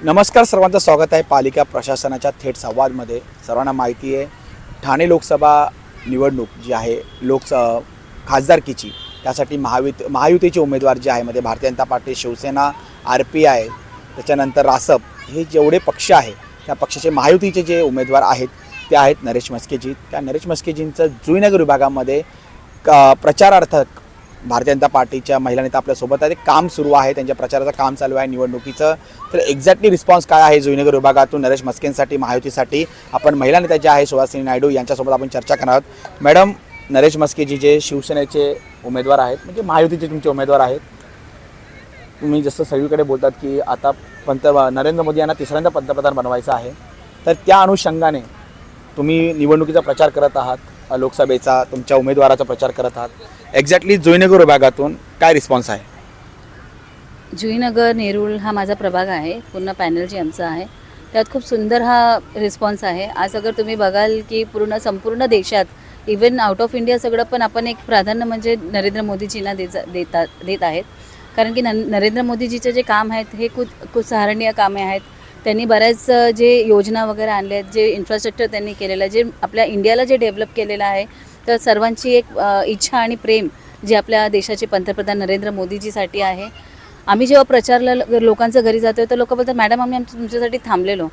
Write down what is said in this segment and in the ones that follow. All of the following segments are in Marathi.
नमस्कार सर्वांचं स्वागत आहे पालिका प्रशासनाच्या थेट संवादमध्ये. सर्वांना माहिती आहे ठाणे लोकसभा निवडणूक जी आहे लोकस खासदारकीची त्यासाठी महायुत महायुतीचे उमेदवार जे आहे मध्ये Bharatiya Janata Party Shivsena R P I त्याच्यानंतर रासप हे जेवढे पक्ष आहे त्या पक्षाचे महायुतीचे जे उमेदवार आहेत ते आहेत नरेश मस्केजी. त्या नरेश मस्केजींचं जुईनगर विभागामध्ये क प्रचारार्थ भारतीय जनता पार्टीच्या महिला नेता आपल्यासोबत आहे ते काम सुरू आहे त्यांच्या प्रचाराचं काम चालू आहे निवडणुकीचं. तर एक्झॅक्टली रिस्पॉन्स काय आहे जुईनगर विभागातून नरेश मस्केंसाठी महायुतीसाठी? आपण महिला नेत्या ज्या आहे सुभाषसिंह नायडू यांच्यासोबत आपण चर्चा करणार आहोत. मॅडम नरेश मस्केजी जे शिवसेनेचे उमेदवार आहेत म्हणजे महायुतीचे तुमचे उमेदवार आहेत. तुम्ही जसं सगळीकडे बोलतात की आता पंत नरेंद्र मोदी यांना तिसऱ्यांदा पंतप्रधान बनवायचं आहे. तर त्या अनुषंगाने तुम्ही निवडणुकीचा प्रचार करत आहात. लोकसभेचा तुमच्या उमेदवाराचा प्रचार करत आहात. एक्झॅक्टली जुईनगर विभागातून काय रिस्पॉन्स आहे? जुईनगर नेरूळ हा माझा प्रभाग आहे. पूर्ण पॅनल जे आमचा आहे. त्यात खूप सुंदर हा रिस्पॉन्स आहे. आज अगर तुम्ही बघाल की पूर्ण संपूर्ण देशात इवन आउट ऑफ इंडिया सगळं पण आपण एक प्राधान्य म्हणजे नरेंद्र मोदीजींना देजा देतात देत आहेत. कारण की न नरेंद्र मोदीजीचं जे काम आहेत हे खूप खूप कामे आहेत. त्यांनी बऱ्याच जे योजना वगैरे आणल्या आहेत जे इन्फ्रास्ट्रक्चर त्यांनी केलेलं आहे जे आपल्या इंडियाला जे डेव्हलप केलेलं आहे तर सर्वांची एक इच्छा आणि प्रेम जे आपल्या देशाचे पंतप्रधान नरेंद्र मोदीजीसाठी आहे. आम्ही जेव्हा प्रचारला लोकांचं घरी जातो तर लोक बोलतात मॅडम आम्ही आमच्या तुमच्यासाठी थांबलेलो.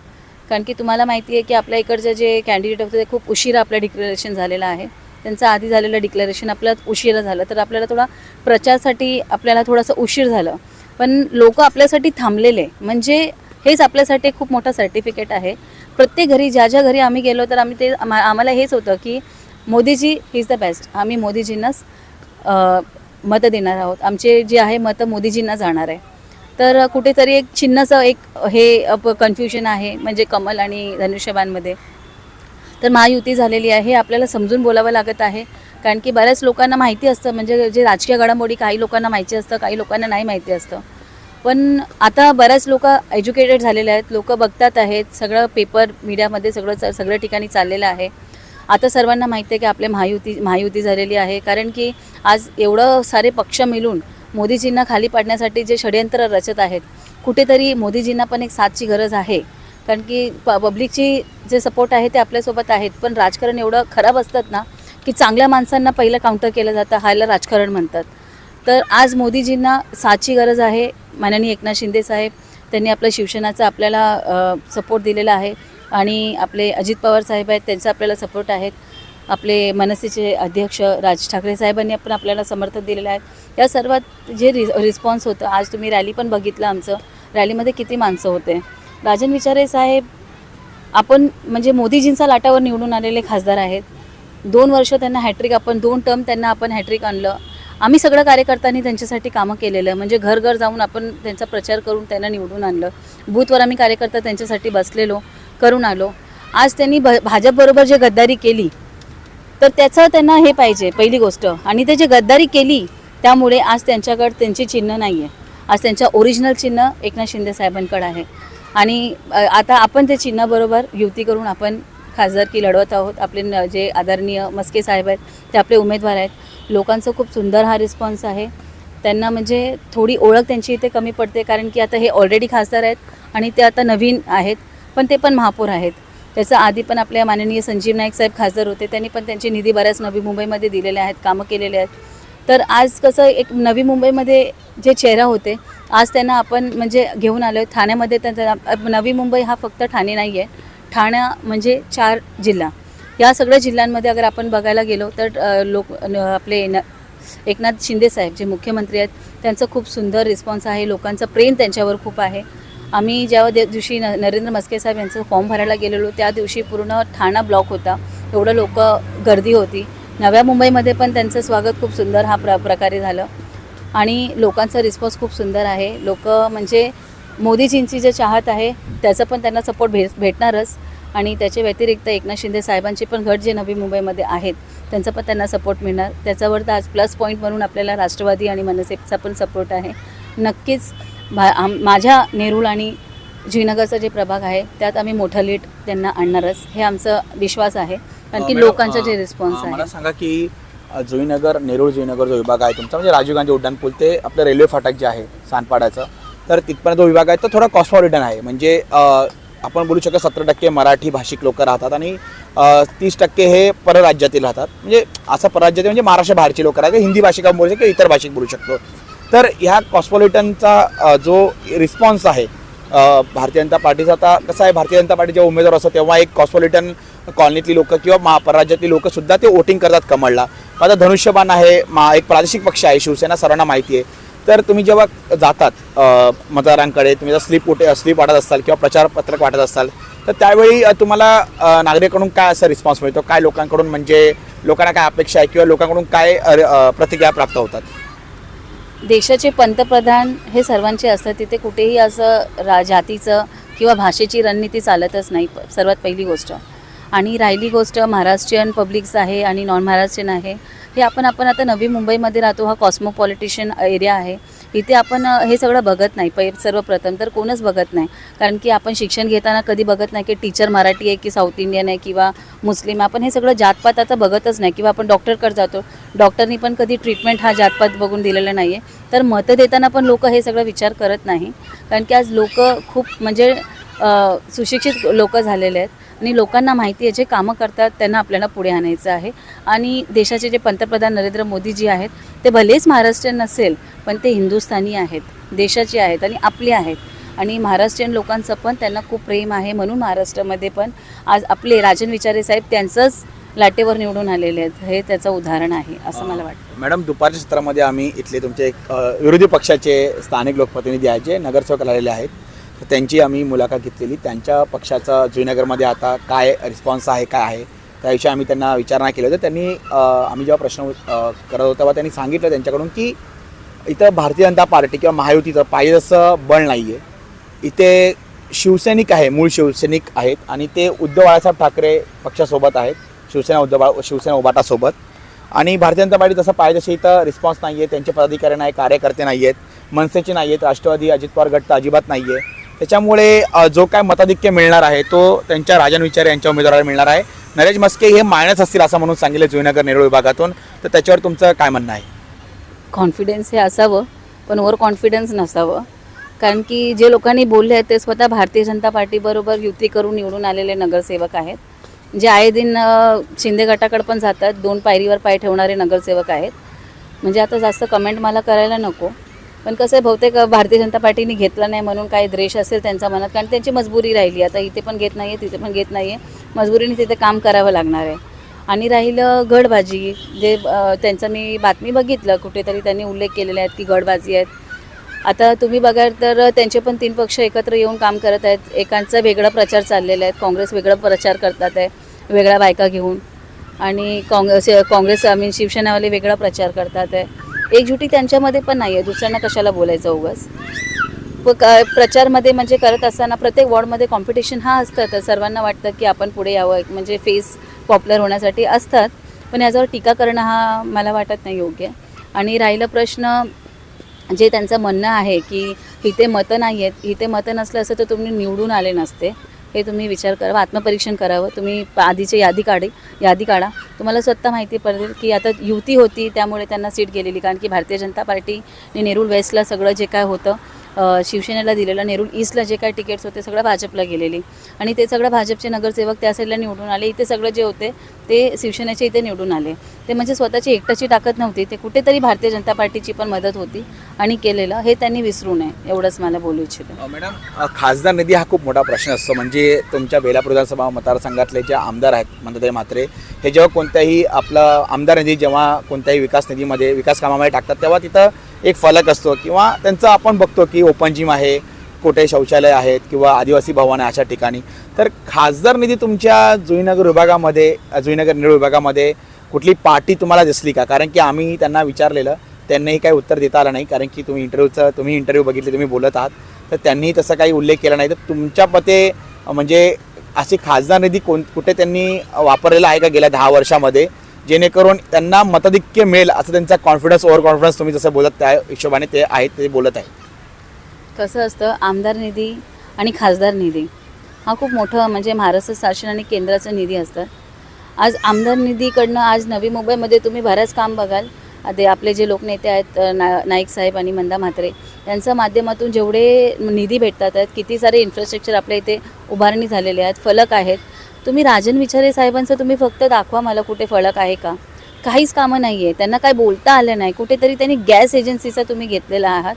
कारण की तुम्हाला माहिती आहे की आपल्या इकडचे जे कॅन्डिडेट होते ते खूप उशिरा आपलं डिक्लेरेशन झालेलं आहे. त्यांचं आधी झालेलं डिक्लेरेशन आपल्याला उशिरा झालं तर आपल्याला थोडा प्रचारसाठी आपल्याला थोडासा उशीर झालं. पण लोक आपल्यासाठी थांबलेले. म्हणजे हेच आपल्यासाठी खूप मोठं सर्टिफिकेट आहे. प्रत्येक घरी ज्या ज्या घरी आम्ही गेलो तर आम्ही ते आम्हा- आम्हाला हेच होतं की मोदीजी इज द बेस्ट आम्ही मोदीजींनाच मतं देणार आहोत. आमचे जे आहे मतं मोदीजींना जाणार आहे. तर कुठेतरी एक चिन्हचं एक हे कन्फ्युजन आहे म्हणजे कमल आणि धनुष्यबानमध्ये तर महायुती झालेली आहे हे आपल्याला समजून बोलावं लागत आहे. कारण की बऱ्याच लोकांना माहिती असतं म्हणजे जे राजकीय घडामोडी काही लोकांना माहिती असतं काही लोकांना नाही माहिती असतं. पण आता बऱ्याच लोक एज्युकेटेड झालेले आहेत. लोक बघतात आहेत. सगळं पेपर मीडियामध्ये सगळं सगळ्या ठिकाणी चाललेलं आहे. आता सर्वांना माहिती आहे की आपले महायुती महायुती झालेली आहे. कारण की आज एवढं सारे पक्ष मिळून मोदीजींना खाली पाडण्यासाठी जे षडयंत्र रचत आहेत कुठेतरी मोदीजींना पण एक साथची गरज आहे. कारण की प पब्लिकची जे सपोर्ट आहे ते आपल्यासोबत आहेत. पण राजकारण एवढं खराब असतात ना की चांगल्या माणसांना पहिलं काउंटर केलं जातं ह्याला राजकारण म्हणतात. तर आज मोदीजींना साथची गरज आहे. माननीय एकनाथ शिंदे साहेब त्यांनी आपल्या शिवसेनाचा आपल्याला सपोर्ट दिलेला आहे आणि आपले अजित पवार साहेब आहेत त्यांचा आपल्याला सपोर्ट आहेत. आपले मनसेचे अध्यक्ष राज ठाकरे साहेबांनी पण आपल्याला समर्थन दिलेलं आहे. या सर्वात जे रि रिस्पॉन्स होतं आज तुम्ही रॅली पण बघितलं आमचं. रॅलीमध्ये किती माणसं होते. राजन विचारे साहेब आपण म्हणजे मोदीजींचा लाटावर निवडून आलेले खासदार आहेत. दोन वर्ष त्यांना हॅट्रिक आपण दोन टर्म त्यांना आपण हॅट्रिक आणलं. आम्ही सगळं कार्यकर्त्यांनी त्यांच्यासाठी कामं केलेलं आहे. म्हणजे घर घर जाऊन आपण त्यांचा प्रचार करून त्यांना निवडून आणलं. बूथवर आम्ही कार्यकर्ता त्यांच्यासाठी बसलेलो करून आलो. आज त्यांनी भ भाजपबरोबर जे गद्दारी केली तर त्याचं त्यांना हे पाहिजे पहिली गोष्ट. आणि ते जे गद्दारी केली त्यामुळे आज त्यांच्याकडे त्यांची चिन्ह नाही आहे आज त्यांच्या ओरिजिनल चिन्ह एकनाथ शिंदे साहेबांकडे आहे. आणि आता आपण ते चिन्हाबरोबर युती करून आपण खासदारकी लढवत आहोत. आपले न- जे आदरणीय मस्के साहेब आहेत ते आपले उमेदवार आहेत. लोकांचं खूप सुंदर हा रिस्पॉन्स आहे. त्यांना म्हणजे थोडी ओळख त्यांची इथे कमी पडते कारण की आता हे ऑलरेडी खासदार आहेत आणि ते आता नवीन आहेत पण ते पण महापौर आहेत. त्याचं आधी पण आपल्या माननीय संजीव नाईक साहेब खासदार होते त्यांनी पण त्यांचे निधी बऱ्याच नवी मुंबईमध्ये दिलेले आहेत कामं केलेले आहेत. तर आज कसं एक नवी मुंबईमध्ये जे चेहरा होते आज त्यांना आपण म्हणजे घेऊन आलो आहे ठाण्यामध्ये त्यांचा नवी मुंबई हा फक्त ठाणे नाही आहे ठाणा म्हणजे चार जिल्हा. या सगळ्या जिल्ह्यांमध्ये अगर आपण बघायला गेलो तर लोक आपले न एकनाथ शिंदे साहेब जे मुख्यमंत्री आहेत त्यांचं खूप सुंदर रिस्पॉन्स आहे. लोकांचं प्रेम त्यांच्यावर खूप आहे. आम्ही ज्या दे- दिवशी न नरेंद्र मस्के साहेब यांचं फॉर्म भरायला गेलेलो त्या दिवशी पूर्ण ठाणा ब्लॉक होता. एवढं लोक गर्दी होती. नव्या मुंबईमध्ये पण त्यांचं स्वागत खूप सुंदर हा प्र प्रकारे झालं. आणि लोकांचा रिस्पॉन्स खूप सुंदर आहे. लोक म्हणजे मोदीजींची जे चाहत आहे त्याचं पण त्यांना सपोर्ट भेट भेटणारच. आणि त्याच्या व्यतिरिक्त एकनाथ शिंदे साहेबांचे पण गट जे नवी मुंबईमध्ये आहेत त्यांचा पण त्यांना सपोर्ट मिळणार. त्याच्यावर तर आज प्लस पॉईंट म्हणून आपल्याला राष्ट्रवादी आणि मनसेचा पण सपोर्ट आहे. नक्कीच भा आम माझ्या नेरूळ आणि जुईनगरचा जे प्रभाग आहे त्यात आम्ही मोठं लीड त्यांना आणणारच. हे आमचं विश्वास आहे. कारण की मॅडम, लोकांचा जे रिस्पॉन्स आहे. मला सांगा की जुईनगर नेरूळ जुईनगर जो विभाग आहे तुमचा म्हणजे राजीव गांधी उड्डाण पूल ते आपलं रेल्वे फाटक जे आहे सानपाड्याचं तर तिथपर्यंत जो विभाग आहे तो थोडा कॉस्मॉलिटन आहे. म्हणजे आपण बोलू शकतो सतरा टक्के मराठी भाषिक लोक राहतात आणि तीस टक्के हे परराज्यातील राहतात. म्हणजे असं परराज्यातील म्हणजे महाराष्ट्र बाहेरचे लोक राहतात. हिंदी भाषिक आपण बोलू शकतो इतर भाषिक बोलू शकतो. तर ह्या कॉस्मॉलिटनचा जो रिस्पॉन्स आहे भारतीय जनता पार्टीचा आता कसं आहे भारतीय जनता पार्टी जेव्हा उमेदवार असतो तेव्हा एक कॉस्मॉलिटन कॉलनीतली लोक किंवा मा परराज्यातली लोक सुद्धा ते वोटिंग करतात कमळला. आता धनुष्यबाण आहे मा एक प्रादेशिक पक्ष आहे शिवसेना सर्वांना माहिती आहे. तर तुम्ही जेव्हा जातात मतदारांकडे तुम्ही जर स्लिप कुठे स्लिप वाटत असाल किंवा प्रचारपत्रक वाटत असाल तर त्यावेळी तुम्हाला नागरिकांकडून काय असा रिस्पॉन्स मिळतो? काय लोकांकडून म्हणजे लोकांना काय अपेक्षा आहे किंवा लोकांकडून काय प्रतिक्रिया प्राप्त होतात? देशाचे पंतप्रधान हे सर्वांचे असतात तिथे कुठेही असं रा जातीचं किंवा भाषेची रणनीती चालतच नाही सर्वात पहिली गोष्ट. आणि राहिली गोष्ट महाराष्ट्रीयन पब्लिक्स आहे आणि नॉन महाराष्ट्रीयन आहे हे आपण आपण आता नवी मुंबईमध्ये राहतो हा कॉस्मोपॉलिटिशियन एरिया आहे. इथे आपण हे सगळं बघत नाही पै सर्वप्रथम तर कोणच बघत नाही. कारण की आपण शिक्षण घेताना कधी बघत नाही की टीचर मराठी आहे की साऊथ इंडियन आहे किंवा मुस्लिम आपण हे सगळं जातपात आता बघतच नाही किंवा आपण डॉक्टरकडे जातो. डॉक्टरनी पण कधी ट्रीटमेंट हा जातपात बघून दिलेला नाही आहे तर मतं देताना पण लोक हे सगळं विचार करत नाही. कारण की आज लोक खूप म्हणजे सुशिक्षित लोक झालेले आहेत. आणि लोकांना माहिती आहे जे कामं करतात त्यांना आपल्याला पुढे आणायचं आहे. आणि देशाचे जे पंतप्रधान नरेंद्र मोदीजी आहेत ते भलेच महाराष्ट्रीयन नसेल पण ते हिंदुस्थानी आहेत देशाचे आहेत आणि आपले आहेत. आणि महाराष्ट्रीयन लोकांचं पण त्यांना खूप प्रेम आहे म्हणून महाराष्ट्रामध्ये पण आज आपले राजन विचारे साहेब त्यांचंच लाटेवर निवडून आलेले आहेत हे त्याचं उदाहरण आहे असं मला वाटतं. मॅडम दुपारच्या सत्रामध्ये आम्ही इथले तुमचे विरोधी पक्षाचे स्थानिक लोकप्रतिनिधी आहेत जे नगरसेवक आलेले आहेत. त्यांची आम्ही मुलाखत घेतलेली. त्यांच्या पक्षाचा जुनगरमध्ये आता काय रिस्पॉन्स आहे काय आहे त्याविषयी आम्ही त्यांना विचारणा केली होती. त्यांनी आम्ही जेव्हा प्रश्न करत होतो तेव्हा त्यांनी सांगितलं त्यांच्याकडून की इथं भारतीय जनता पार्टी किंवा महायुतीचं पाहिजे तसं बळ नाही आहे इथे शिवसैनिक आहे मूळ शिवसैनिक आहेत आणि ते उद्धव बाळासाहेब ठाकरे पक्षासोबत आहेत शिवसेना उद्धव बाळ शिवसेना उबाटासोबत. आणि भारतीय जनता पार्टी तसं पाहिजे तशी इथं रिस्पॉन्स नाही आहे त्यांचे पदाधिकारी नाही कार्यकर्ते नाही आहेत मनसेचे नाही आहेत राष्ट्रवादी अजित पवार गट तर अजिबात नाही आहे त्याच्यामुळे जो काय मताधिक्य मिळणार आहे तो त्यांच्या राजन विचार यांच्या उमेदवाराला मिळणार आहे. नरेश मस्के हे मायनस असतील असं म्हणून सांगितलं जुईनगर नेरूळ विभागातून. तर त्याच्यावर तुमचं काय म्हणणं आहे? कॉन्फिडन्स हे असावं पण ओव्हर कॉन्फिडन्स नसावं. कारण की जे लोकांनी बोलले आहेत ते स्वतः भारतीय जनता पार्टीबरोबर युती करून निवडून आलेले नगरसेवक आहेत. जे आये दिन शिंदे गटाकडे पण जातात दोन पायरीवर पाय ठेवणारे नगरसेवक आहेत. म्हणजे आता जास्त कमेंट मला करायला नको. पण कसं आहे बहुतेक भारतीय जनता पार्टीने घेतलं नाही म्हणून काही द्वेष असेल त्यांच्या मनात कारण त्यांची मजबुरी राहिली. आता इथे पण घेत नाही आहे तिथे पण घेत नाही आहे मजबुरीने तिथे काम करावं लागणार आहे. आणि राहिलं गडबाजी जे त्यांचं मी बातमी बघितलं कुठेतरी त्यांनी उल्लेख केलेले आहेत की गडबाजी आहेत. आता तुम्ही बघाल तर त्यांचे पण तीन पक्ष एकत्र येऊन काम करत आहेत. एकांचा वेगळा प्रचार चाललेला आहे. काँग्रेस वेगळा प्रचार करतात आहे वेगळ्या बायका घेऊन. आणि काँग्रेस काँग्रेस आय मीन शिवसेनावाले वेगळा प्रचार करतात आहे. एकजुटी त्यांच्यामध्ये पण नाही आहे दुसऱ्यांना कशाला बोलायचं उगाच? व क प्रचारमध्ये म्हणजे करत असताना प्रत्येक वॉर्डमध्ये कॉम्पिटिशन हा असतं तर सर्वांना वाटतं की आपण पुढे यावं. एक म्हणजे फेस पॉप्युलर होण्यासाठी असतात. पण याच्यावर टीका करणं हा मला वाटत नाही योग्य. आणि राहिलं प्रश्न जे त्यांचं म्हणणं आहे की इथे मतं नाही आहेत इथे मतं नसलं असतं तर तुम्ही निवडून आले नसते. हे तुम्ही विचार करावा आत्मपरीक्षण करावं. तुम्ही आधीची यादी काढे यादी काढा. तुम्हाला स्वतः माहिती पडेल की आता युती होती त्यामुळे त्यांना सीट गेलेली. कारण की भारतीय जनता पार्टीने नेरूळ वेस्टला सगळं जे काय होतं शिवसेनेला दिलेलं नेरूळ ईस्टला जे काही तिकीट्स होते सगळं भाजपला गेलेली. आणि ते सगळं भाजपचे नगरसेवक त्या साईडला निवडून आले. इथे सगळं जे होते ते शिवसेनेचे इथे निवडून आले. ते म्हणजे स्वतःची एकटाची ताकद नव्हती. ते कुठेतरी भारतीय जनता पार्टीची पण मदत होती आणि केलेलं. हे त्यांनी विसरू नये एवढंच मला बोलू इच्छितो. मॅडम खासदार निधी हा खूप मोठा प्रश्न असतो. म्हणजे तुमच्या बेलापूर विधानसभा मतदारसंघातले जे आमदार आहेत मंदाताई म्हात्रे हे जेव्हा कोणत्याही आपलं आमदार निधी जेव्हा कोणत्याही विकास निधीमध्ये विकास कामामध्ये टाकतात तेव्हा तिथं एक फलक असतो किंवा त्यांचं आपण बघतो की ओपन जिम आहे कुठे शौचालय आहेत किंवा आदिवासी भवन आहे अशा ठिकाणी. तर खासदार निधी तुमच्या जुईनगर विभागामध्ये जुईनगर निळ विभागामध्ये कुठली पार्टी तुम्हाला दिसली का? कारण की आम्ही त्यांना विचारलेलं त्यांनाही काही उत्तर देता आलं नाही कारण की तुम्ही इंटरव्ह्यूचं तुम्ही इंटरव्ह्यू बघितले तुम्ही बोलत आहात. तर त्यांनी तसा काही उल्लेख केला नाही. तर तुमच्या पते म्हणजे अशी खासदार निधी कोण कुठे त्यांनी वापरलेला आहे का गेल्या दहा वर्षामध्ये? जेणेकरून त्यांना मताधिक्य मिळेल असं त्यांचा कॉन्फिडन्स ओव्हर कॉन्फिडन्स तुम्ही जसं बोलत त्या हिशोबाने ते आहेत ते बोलत आहेत कसं असतं आमदार निधी आणि खासदार निधी हा खूप मोठं म्हणजे महाराष्ट्र शासन आणि केंद्राचा निधी असतात आज आमदार निधीकडनं आज नवी मुंबईमध्ये तुम्ही बऱ्याच काम बघाल. ते आपले जे लोकनेते आहेत ना नाईक साहेब आणि मंदा म्हात्रे यांच्या माध्यमातून जेवढे निधी भेटतात आहेत किती सारे इन्फ्रास्ट्रक्चर आपल्या इथे उभारणी झालेले आहेत फलक आहेत तुम्ही राजन विचारे साहेबांचं तुम्ही फक्त दाखवा मला कुठे फळक आहे का. काहीच कामं नाही आहे त्यांना काय बोलता आलं नाही. कुठेतरी त्यांनी गॅस एजन्सीचा तुम्ही घेतलेला आहात.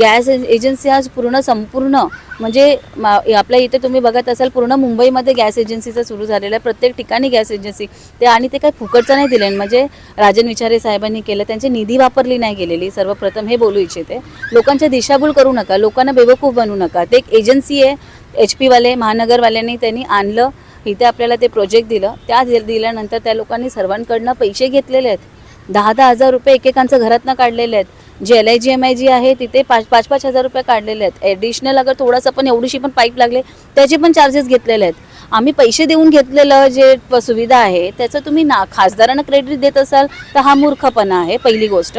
गॅस एजन्सी आज पूर्ण संपूर्ण म्हणजे मा- आपल्या इथे तुम्ही बघत असाल पूर्ण मुंबईमध्ये गॅस एजन्सीचं सुरू झालेलं आहे. प्रत्येक ठिकाणी गॅस एजन्सी. ते आणि ते काही फुकटचं नाही दिलं म्हणजे राजन विचारे साहेबांनी केलं त्यांची निधी वापरली नाही गेलेली. सर्वप्रथम हे बोलू इच्छिते. लोकांच्या दिशाभूल करू नका. लोकांना बेवकूफ बनवू नका. ते एक एजन्सी आहे. एच पीवाले महानगरवाल्यांनी त्यांनी आणलं. इथे आपल्याला ते प्रोजेक्ट दिलं. त्या दि- दिल्यानंतर त्या लोकांनी सर्वांकडनं पैसे घेतलेले आहेत. दहा दहा हजार रुपये एकेकांचं घरातनं काढलेले आहेत. जे L I G M I G आहे तिथे पाच पाच पाच हजार रुपये काढलेले आहेत. ॲडिशनल अगर थोडासा पण एवढीशी पण पाईप लागले त्याचे पण चार्जेस घेतलेले आहेत. आम्ही पैसे देऊन घेतलेलं जे प- सुविधा आहे त्याचं तुम्ही ना खासदारांना क्रेडिट देत असाल तर हा मूर्खपणा आहे पहिली गोष्ट.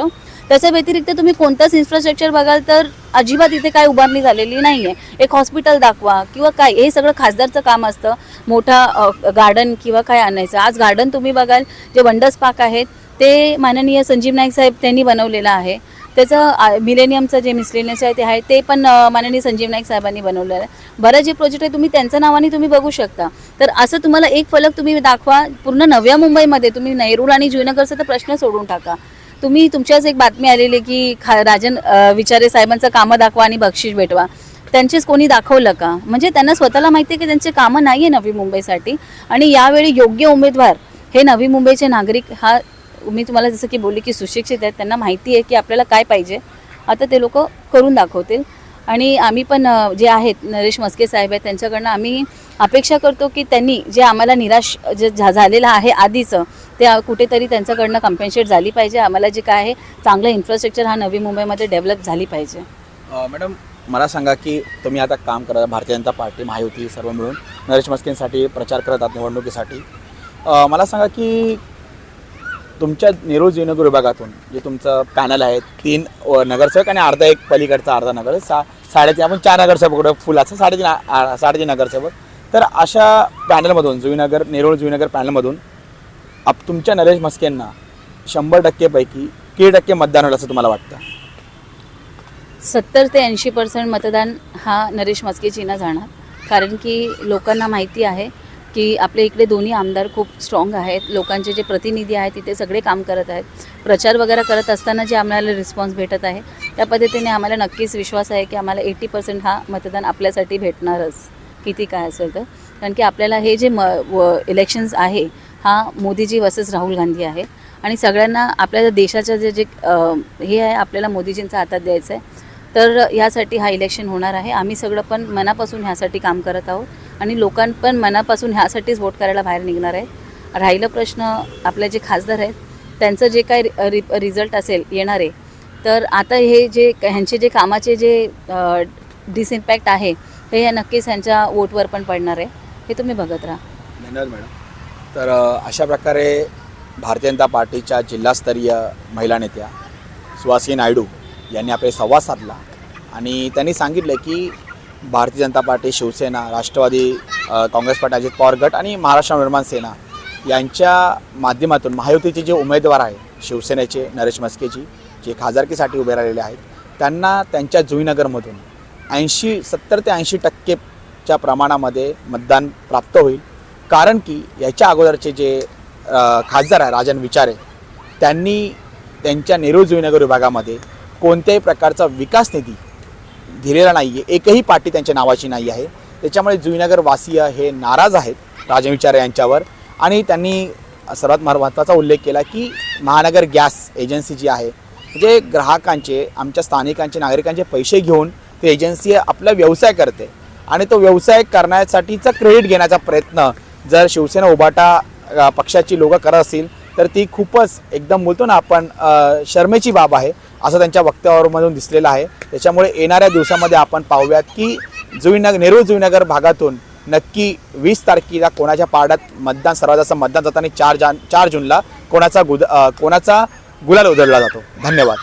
त्याच्या व्यतिरिक्त तुम्ही कोणताच इन्फ्रास्ट्रक्चर बघाल तर अजिबात इथे काय उभारणी झालेली नाही आहे एक हॉस्पिटल दाखवा किंवा काय हे सगळं खासदारचं काम असतं. मोठा गार्डन किंवा काय आणायचं. आज गार्डन तुम्ही बघाल जे वंडर्स पार्क आहेत ते माननीय संजीव नाईक साहेब त्यांनी बनवलेलं आहे. त्याचं मिलेनियमचं जे मिसलेनियस आहे ते आहे ते पण माननीय संजीव नाईक साहेबांनी बनवलेलं आहे. बरं जे प्रोजेक्ट आहे तुम्ही त्यांच्या नावाने तुम्ही बघू शकता. तर असं तुम्हाला एक फलक तुम्ही दाखवा पूर्ण नव्या मुंबईमध्ये तुम्ही नेरूळ आणि जुनगरचा तर प्रश्न सोडून टाका. तुम्ही तुमच्याच एक बातमी आलेली की खा राजन विचारे साहेबांचं कामं दाखवा आणि बक्षीस भेटवा. त्यांचेच कोणी दाखवलं का? म्हणजे त्यांना स्वतःला माहिती आहे की त्यांचे कामं नाही आहे नवी मुंबईसाठी. आणि यावेळी योग्य उमेदवार हे नवी मुंबईचे नागरिक हा मी तुम्हाला जसं की बोलली की सुशिक्षित आहेत त्यांना माहिती आहे की आपल्याला काय पाहिजे. आता ते लोक करून दाखवतील. आणि आम्ही पण जे आहेत नरेश मस्के साहेब आहेत त्यांच्याकडनं आम्ही अपेक्षा करतो की त्यांनी जे आम्हाला निराश जे झा झालेलं आहे आधीचं ते कुठेतरी त्यांच्याकडनं कम्पेन्सेट झाली पाहिजे. आम्हाला जे काय आहे चांगलं इन्फ्रास्ट्रक्चर हा नवी मुंबईमध्ये डेव्हलप झाली पाहिजे. मॅडम मला सांगा की तुम्ही आता काम करत भारतीय जनता पार्टी महायुती सर्व मिळून नरेश मस्केंसाठी प्रचार करत आहात निवडणुकीसाठी. मला सांगा की तुमच्या नेहरू जुनगर विभागातून जे तुमचं पॅनल आहे तीन नगरसेवक आणि अर्धा एक पलीकडचा अर्धा नगर सा साडेतीन आपण चार नगरसेवक फुलाचं साडेतीन साडेतीन नगरसेवक. तर अशा पॅनलमधून जुईनगर नेरूळ जुईनगर पॅनलमधून आप तुमच्या नरेश मस्केंना शंभर टक्केपैकी किती टक्के मतदान होईल असं तुम्हाला वाटतं? सत्तर ते ऐंशी पर्सेंट मतदान हा नरेश मस्केचीना जाणार. कारण की लोकांना माहिती आहे की आपल्या इकडे दोन्ही आमदार खूप स्ट्रॉंग आहेत. लोकांचे जे प्रतिनिधी आहेत तिथे सगळे काम करत आहेत. प्रचार वगैरे करत असताना जे आम्हाला रिस्पॉन्स भेटत आहे त्या पद्धतीने आम्हाला नक्कीच विश्वास आहे की आम्हाला एटी पर्सेंट हा मतदान आपल्यासाठी भेटणारच. किती काय असेल तर? कारण की आपल्याला हे जे म व इलेक्शन्स आहे हा मोदीजी वर्सेस राहुल गांधी आहे आणि सगळ्यांना आपल्या देशाचं जे जे हे आहे आपल्याला मोदीजींचा हातात द्यायचं आहे तर ह्यासाठी हा इलेक्शन होणार आहे. आम्ही सगळं पण मनापासून ह्यासाठी काम करत आहोत. आणि लोकां पण मनापासून ह्यासाठीच वोट करायला बाहेर निघणार आहेत राहिलं प्रश्न आपले जे खासदार आहेत त्यांचं जे काय रि रिझल्ट असेल येणारे तर आता हे जे ह्यांचे जे कामाचे जे डिसइम्पॅक्ट आहे हे नक्कीच ह्यांच्या वोटवर पण पडणार आहे. हे तुम्ही बघत राहा. धन्यवाद मॅडम. तर अशा प्रकारे भारतीय जनता पार्टीच्या जिल्हास्तरीय महिला नेत्या सुहासिनी नायडू यांनी आपले संवाद साधला आणि त्यांनी सांगितलं की भारतीय जनता पार्टी शिवसेना राष्ट्रवादी काँग्रेस पार्टी अजित पवार गट आणि महाराष्ट्र निर्माण सेना यांच्या माध्यमातून महायुतीचे जे उमेदवार आहेत शिवसेनेचे नरेश मस्केजी जे खासदारकीसाठी उभे राहिलेले आहेत त्यांना त्यांच्या जुईनगरमधून ऐंशी सत्तर ते ऐंशी टक्केच्या प्रमाणामध्ये मतदान प्राप्त होईल. कारण की याच्या अगोदरचे जे खासदार आहे राजन विचारे त्यांनी त्यांच्या नेहरू जुईनगर विभागामध्ये कोणत्याही प्रकारचा विकास निधी दिलेला नाही आहे एकही पार्टी त्यांच्या नावाची नाही आहे. त्याच्यामुळे जुईनगरवासीय हे नाराज आहेत राजन विचारे यांच्यावर. आणि त्यांनी सर्वात महत्त्वाचा उल्लेख केला की महानगर गॅस एजन्सी जी आहे म्हणजे ग्राहकांचे आमच्या स्थानिकांचे नागरिकांचे पैसे घेऊन ती एजन्सी आपला व्यवसाय करते. आणि तो व्यवसाय करण्यासाठीचा क्रेडिट घेण्याचा प्रयत्न जर शिवसेना उभाटा पक्षाची लोकं करत असतील तर ती खूपच एकदम बोलतो ना आपण शर्मेची बाब आहे असं त्यांच्या वक्तव्यावरमधून दिसलेलं आहे. त्याच्यामुळे येणाऱ्या दिवसामध्ये आपण पाहूयात की जुईनगर नेहरू जुईनगर भागातून नक्की वीस तारखेला कोणाच्या पाडात मतदान सर्वात जास्त मतदान जाताना चार जान चार जूनला कोणाचा गुद कोणाचा गुलाल उधळला जातो. धन्यवाद.